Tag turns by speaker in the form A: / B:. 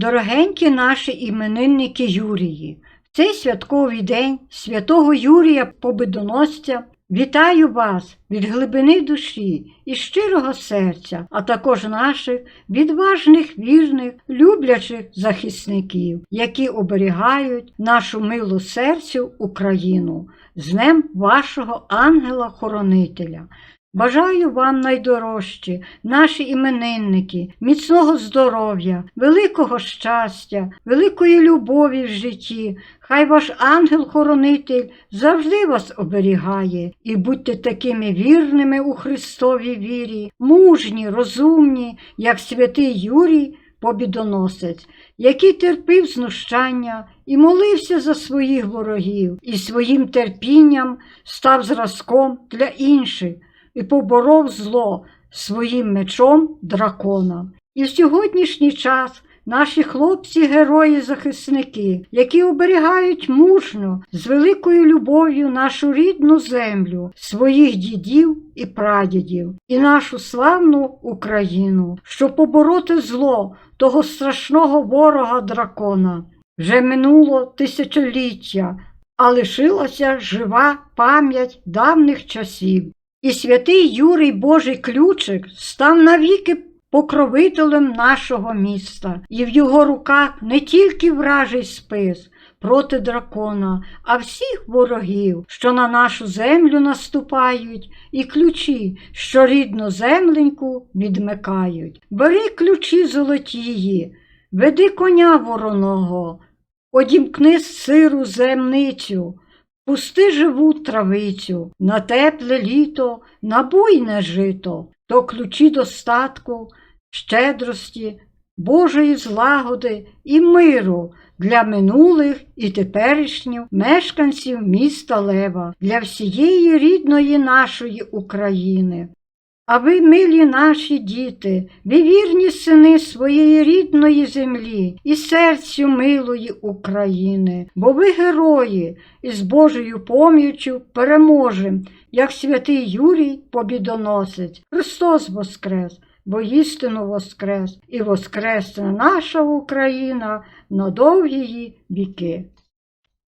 A: Дорогенькі наші іменинники Юрії, в цей святковий день святого Юрія Победоносця вітаю вас від глибини душі і щирого серця, а також наших відважних, вірних, люблячих захисників, які оберігають нашу милу серцю Україну з Днем вашого ангела-хоронителя. Бажаю вам найдорожчі, наші іменинники, міцного здоров'я, великого щастя, великої любові в житті. Хай ваш ангел-хоронитель завжди вас оберігає і будьте такими вірними у Христовій вірі, мужні, розумні, як святий Юрій Побідоносець, який терпів знущання і молився за своїх ворогів, і своїм терпінням став зразком для інших і поборов зло своїм мечом дракона. І в сьогоднішній час наші хлопці-герої-захисники, які оберігають мужньо з великою любов'ю нашу рідну землю, своїх дідів і прадідів, і нашу славну Україну, щоб побороти зло того страшного ворога дракона. Вже минуло тисячоліття, а лишилася жива пам'ять давніх часів. І святий Юрій Божий ключик став навіки покровителем нашого міста, і в його руках не тільки вражий спис проти дракона, а всіх ворогів, що на нашу землю наступають, і ключі, що рідну земленьку відмикають. Бери ключі золотії, веди коня вороного, одімкни сиру земницю. Пусти живу травицю, на тепле літо, на буйне жито, то ключі достатку, щедрості, Божої злагоди і миру для минулих і теперішніх мешканців міста Лева, для всієї рідної нашої України. А ви, милі наші діти, ви вірні сини своєї рідної землі і серцю милої України, бо ви герої і з Божою пом'яччю переможем, як святий Юрій Побідоносець. Христос Воскрес, бо істину Воскрес, і воскресне наша Україна на довгі віки.